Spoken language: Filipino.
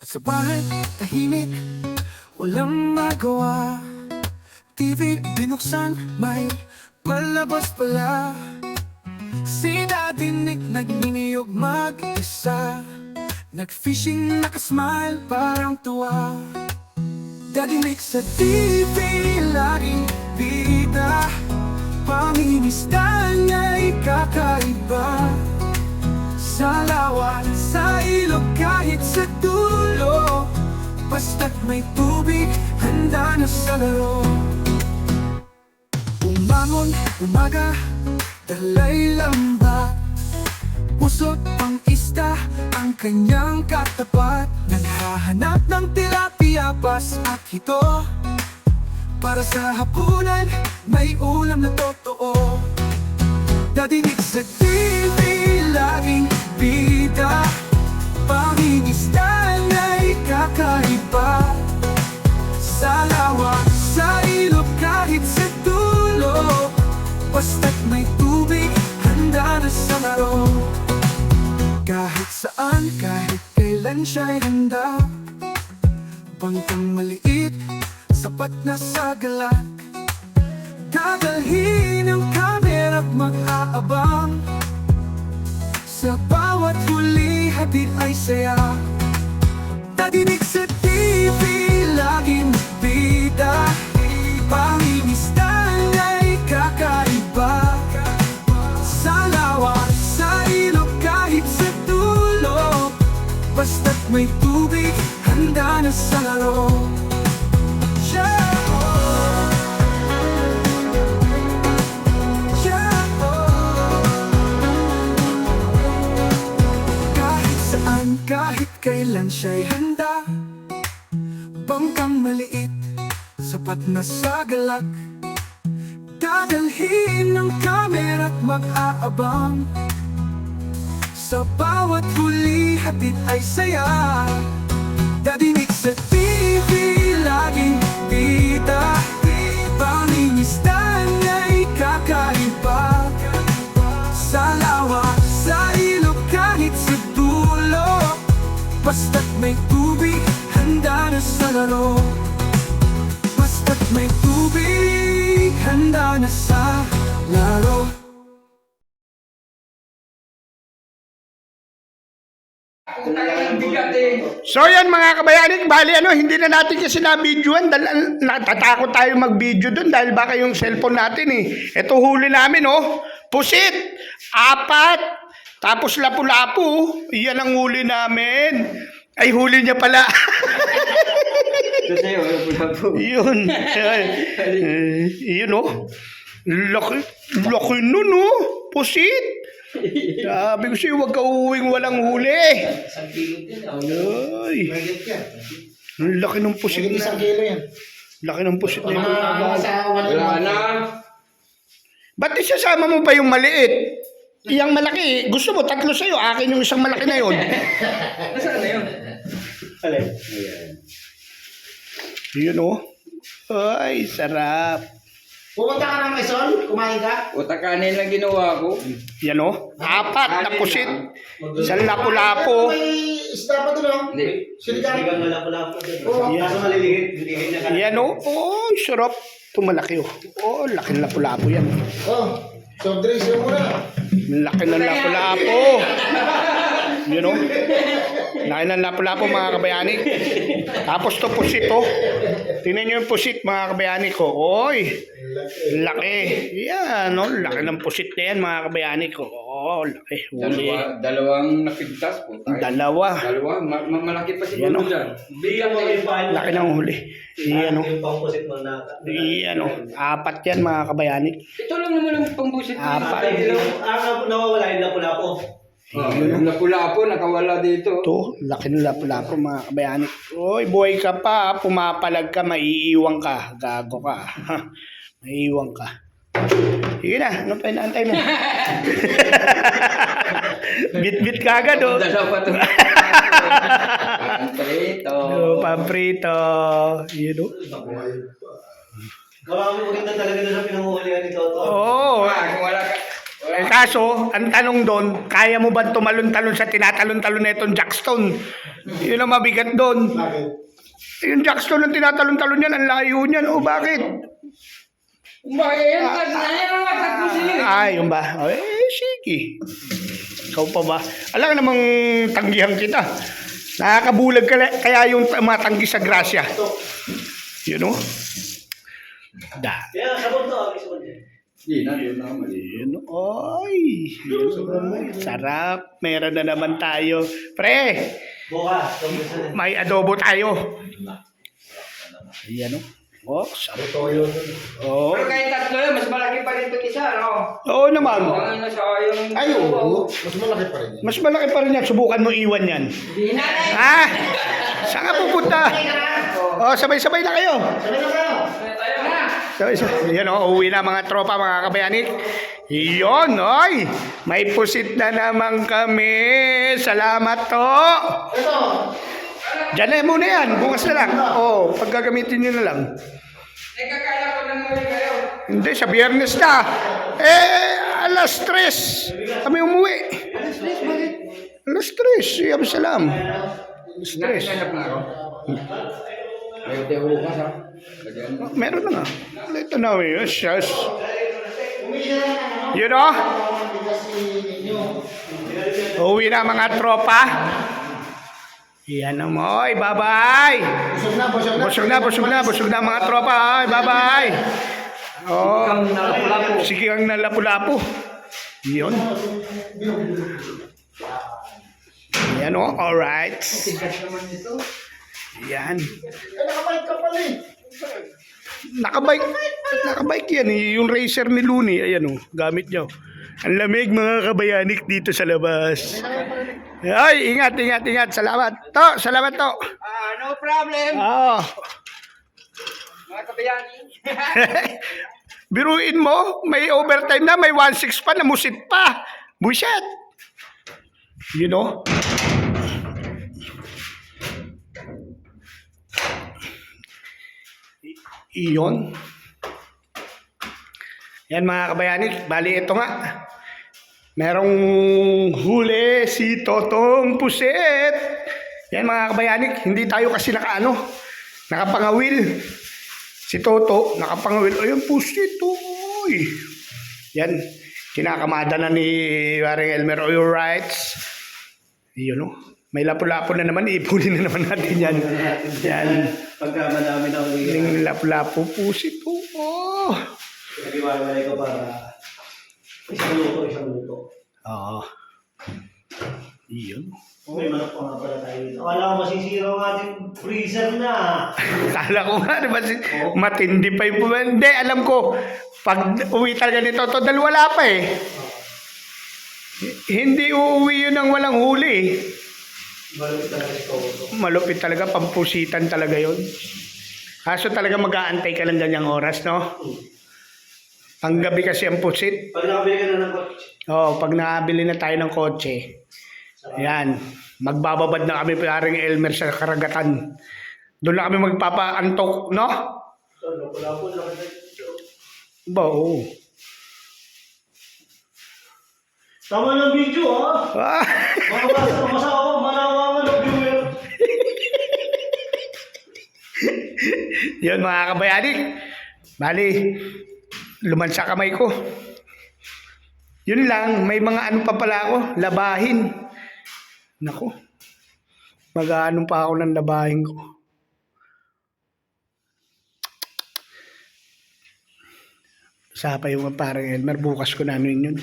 Sa bahay, tahimik, walang magawa. TV binuksan, may palabas pala. Si Daddy Nick nagniniyog mag-isa. Nag-fishing, nakasmile, parang tuwa. Daddy Nick sa TV, laging bida. Pangingisda niya'y kakaiba. Sa lawa, sa ilog, kahit sa dulo Basta't may tubig, handa na sa laro. Umangon, umaga, dalay lamba Pusot pang isda, ang kanyang katapat. Naghahanap ng tilapia, pas at hito Para sa hapunan, may ulam na totoo. Dadinig sa TV, may tubig, handa na sa laro Kahit saan, kahit kailan siya'y handa. Bangkang maliit, sapat na sa galak. Dadalhin ang camera at mag-aabang. Sa bawat huli, hatid ay saya. Tadinig sa TV, laging bida may tubig, handa na sa laro. Yeah. Kahit saan, kahit kailan siya'y handa. Bangkang maliit, sapat na sa galak. Dadalhin ng camera at mag-aabang Sa bawat huli, hatid ay saya. Dadinig sa TV, laging bida Pangingisdan ay kakaiba Sa lawa, sa ilog, kahit sa dulo. Basta't may tubig, handa na sa laro. Basta't may tubig, handa na sa laro So yan mga kabayanin, bali ano, hindi na natin kasi na-videoan dahil natatakot tayo mag-video dun dahil baka yung cellphone natin eh. Ito huli namin oh, pusit, apat, tapos lapu-lapu, yan ang huli namin. Ay huli niya pala. Ito sa'yo, wala po. yun. Eh, yun oh. Laki, laki nun oh, pusit. Sabi ko sa'yo, huwag ka uuwing walang huli. Ay. Ang laki ng pusit na. kilo yan. Laki ng pusit na. Wala na. Ba't isasama mo pa yung maliit? Iyang malaki, gusto mo tatlo sa'yo, akin yung isang malaki na yun. Nasaan na yun? Alin? Yun oh. Ay, sarap. Pumunta ka ng Maison? Kumain ka? Utakanin lang ginawa ko. Yan oh. Apat na pusit. Isang lapu-lapo. May isda pa doon, oh. Hindi. Sinigang na lapu-lapu. Oo. Kaso maliliit. Na Yan oh. Oh, sarap. Ito malaki oh. Oh, laki ng lapu-lapo yan. Oh. Soft drinks yung muna. Laki ng lapu-lapo. Yun oh. Laki ng lapu-lapo mga kabayani. Tapos to pusit oh. Tingnan nyo yung pusit mga kabayani ko. Oy. Laki. Yan oh. Laki ng pusit na yan mga kabayani ko. Oh, laki. Huli. Dalawa, dalawang napigtas po. tayo. Dalawa. Dalawa. Ma- ma- malaki pa Yan, siguro oh. dyan. Bigyan mo yung Laki ng huli. Yan oh. Yung pang-pusit mo na. Yan oh. Apat yan mga kabayani. Ito lang naman ang pangbusit. Apat. Ang nawawala yung lapu-lapu. Oh, yung lapu-lapo, nakawala dito. Ito, laki ng lapu-lapo mga kabayani. Oy, boy ka pa, pumapalag ka, maiiwang ka. Gago ka. Ha, maiiwang ka. Sige na, ano pa inaantay mo? Bit-bit ka agad, oh. Dalawa to. Ang prito. Oh, paprito. Yun, oh. Gawa mo rin na talaga na sa pinanguhulihan ni Toto. Oo. Kung wala ka. Eh, kaso, ang tanong doon, kaya mo ba tumalon-talon sa tinatalon-talon na itong jackstone? Yun ang mabigat doon. Yung Jackstone ang tinatalon-talon niyan, ang layo niyan. O bakit? Ay, yung ba? Eh, sige. Ikaw pa ba? Alam namang tanggihan kita. Nakakabulag ka kaya yung matanggi sa grasya. You know? Da. Kaya sabon to, sabon niya. Hindi na, yun. Yun, oy. Yun, sarap. Meron na naman tayo. Pre, Bukas, may adobo tayo. Ayan o. Oh, sarap. Oh. Pero kahit tatlo yun, mas malaki pa rin itong isa, no? Oo naman. Ang ano sa yung... Ay, oo. Mas malaki pa rin yan. Mas malaki pa rin yan. Subukan mo iwan yan. Hindi na na. Ha? Saan ka pupunta? Oh, sabay-sabay na kayo. Tayo na. Sabay-sabay. Yan o, uwi na mga tropa, mga kabayanik. Iyon, oy. May pusit na naman kami. Salamat to. Ito, Diyan na muna yan. Bukas na lang. Oo, oh, pag gagamitin nyo na lang. Nagkakala ko na muli kayo. Hindi, sa biyernes na. Eh, alas tres. Kami umuwi. Alas tres. Iyam salam. Alas tres. Bukas, ha? Lagyan mo. Meron na nga. Ito na, yes, yes. You know? Uwi na mga tropa. Yan na mo. Oy, bye-bye. busog na, busog na. Busog na, busog na, busog na mga tropa. Ay, bye-bye. Oh, Kang nalapu-lapu. sige ang nalapu-lapu. Yun. Yan o, alright. Naman ito. Yan. Nakabalik ka pala eh. Nakabike, nakabike yan eh. Yung racer ni Looney, ayan o, gamit niya. Ang lamig mga kabayanik dito sa labas. Ay, ingat, ingat, ingat. Salamat. To, salamat to. Ah, no problem. Ah. Mga kabayani. Biruin mo, may overtime na, may 1-6 pa, namusit pa. Buset. You know? Iyon. Yan mga kabayani, bali ito nga. Merong huli si Totong Puset. Yan mga kabayani, hindi tayo kasi nakaano, nakapangawil. Si Toto, nakapangawil. Ayun, pusit, uy. Yan, kinakamada na ni Waring Elmer Oil Rights. Yun, no? May lapu-lapu na naman, ipunin na naman natin yan. Yan, Pagka madami na ako yung lapu-lapu, pusit, oh. Nag-iwalay ko para isang luto, isang luto. Oo. Iyon. May manok pa nga pala tayo. Akala ko masisira ang ating freezer na. Kala ko nga, di ba, si- matindi pa yung. Hindi, alam ko, pag uwi talaga ni Toto, dahil wala pa eh. H- Hindi uuwi yun ng walang huli. Malapit talaga si Toto. Malupit talaga, pampusitan talaga yun. Kaso talaga mag-aantay ka lang ganyang oras, no? Panggabi kasi ang pusit. Pag nakabili ka na ng kotse, Oh, pag nakabili na tayo ng kotse, yan, magbababad na kami paring Elmer sa karagatan. Doon na kami magpapaantok, no? Ba, oo. Tama ng video, ha? Ah, Makabasa, masa ako, manawangan ng viewer. yun mga kabayanik. Bali, lumansa kamay ko. Yun lang, may mga ano pa pala ako, labahin. Nako, mag-ano pa ako ng labahin ko. Sa pa yung parang Elmer, bukas ko na ano yun.